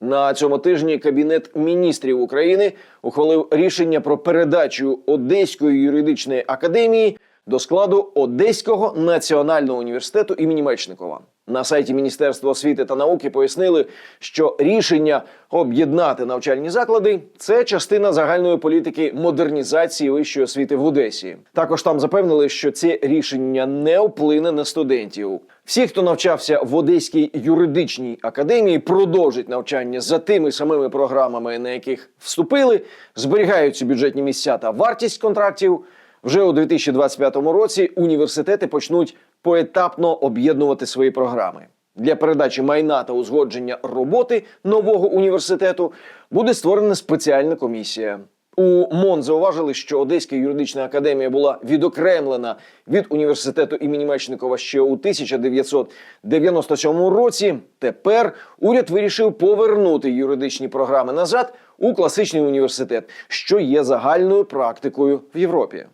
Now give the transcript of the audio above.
На цьому тижні Кабінет міністрів України ухвалив рішення про передачу Одеської юридичної академії до складу Одеського національного університету імені Мечникова. На сайті Міністерства освіти та науки пояснили, що рішення об'єднати навчальні заклади це частина загальної політики модернізації вищої освіти в Одесі. Також там запевнили, що це рішення не вплине на студентів. Всі, хто навчався в Одеській юридичній академії, продовжать навчання за тими самими програмами, на яких вступили, зберігаються бюджетні місця та вартість контрактів. Вже у 2025 році університети почнуть поетапно об'єднувати свої програми. Для передачі майна та узгодження роботи нового університету буде створена спеціальна комісія. У МОН зауважили, що Одеська юридична академія була відокремлена від університету імені Мечникова ще у 1997 році. Тепер уряд вирішив повернути юридичні програми назад у класичний університет, що є загальною практикою в Європі.